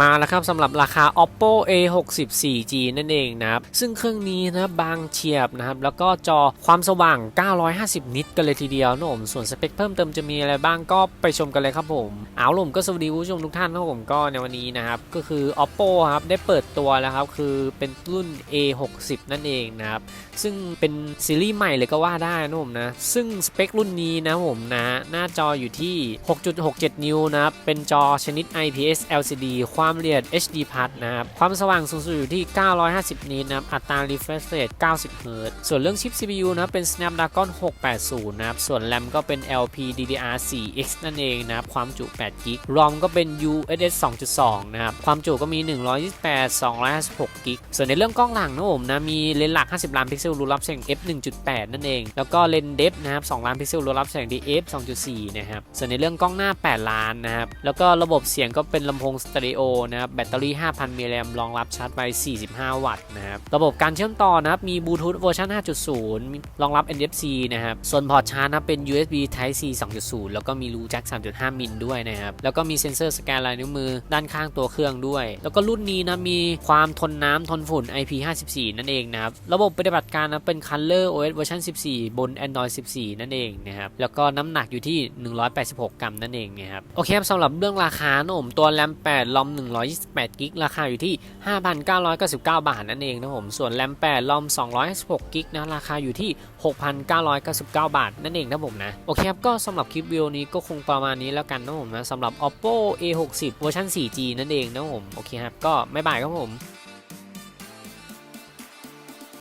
มาแล้วครับสำหรับราคา oppo a64g นั่นเองนะครับ ซึ่งเครื่องนี้นะบางเฉียบนะครับ แล้วก็จอความสว่าง 950 นิตกันเลยทีเดียวนะผมส่วนสเปคเพิ่มเติมจะมีอะไรบ้างก็ไปชมกันเลยครับผมเอาล่ะผมก็สวัสดีผู้ชมทุกท่านนะผมก็ในวันนี้นะครับก็คือ oppo ครับได้เปิดตัวแล้วครับคือเป็นรุ่น a 6 0นั่นเองนะครับซึ่งเป็นซีรีส์ใหม่เลยก็ว่าได้นะผมนะซึ่งสเปครุ่นนี้นะผมนะหน้าจออยู่ที่ 6.67 นิ้วนะครับเป็นจอชนิด IPS LCD ความละเอียด HD Plus นะครับ ความสว่างสูงสุดอยู่ที่ 950 นิตนะครับ อัตรา refresh rate 90 Hz ส่วนเรื่องชิป CPU นะเป็น Snapdragon 680 นะครับ ส่วน RAM ก็เป็น LPDDR4X นั่นเองนะครับ ความจุ 8 g b ROM ก็เป็น USS 2.2 นะครับ ความจุก็มี 128 256 g b ส่วนในเรื่องกล้องหลังนะผมนะ มีเลนส์หลัก 50 ล้านพิกเซลรูรับแสง f 1.8 นั่นเอง แล้วก็เลนส์เดฟนะครับ 2 ล้านพิกเซลรูรับแสง df 2.4 นะครับ ส่วนในเรื่องกล้องหน้า 8 ล้านนะครับ แล้วก็ระบบเสียงก็เป็นลำโพงสเตอริโอนะครับ แบตเตอรี่ 5,000มิลลิแอมรองรับชาร์จไฟ45 วัตต์นะครับ ระบบการเชื่อมต่อนะครับ มีบลูทูธเวอร์ชัน5.0 รองรับ NFC นะครับ ส่วนพอร์ตชาร์จนะเป็น USB Type C 2.0 แล้วก็มีรูแจ็ค3.5 มิลด้วยนะครับ แล้วก็มีเซ็นเซอร์สแกนลายนิ้วมือด้านข้างตัวเครื่องด้วย แล้วก็รุ่นนี้นะมีความทนน้ำทนฝุ่น IP54 นั่นเองนะครับ ระบบปฏิบัติการนะเป็น Color OS เวอร์ชัน14 บน Android 14 นั่นเองนะครับ แล้วก็น้ำหนักอยู่ที่ 186 กรัมนั่นเองนะครับ โอเคครับสำหรับเรื่องราคานะผมตัว RAM 8 ROM 128 กิก ราคาอยู่ที่ 5,999 บาทนั่นเองนะผม ส่วนแรม8ลอม256 กิกนะ ราคาอยู่ที่ 6,999 บาท นั่นเองนะผมนะ โอเคครับ ก็สำหรับคลิปวิดีโอนี้ก็คงประมาณนี้แล้วกันนะผมนะสำหรับ oppo a 6 0เวอร์ชัน 4g นั่นเองนะผม โอเคครับ ก็ไม่บายครับผม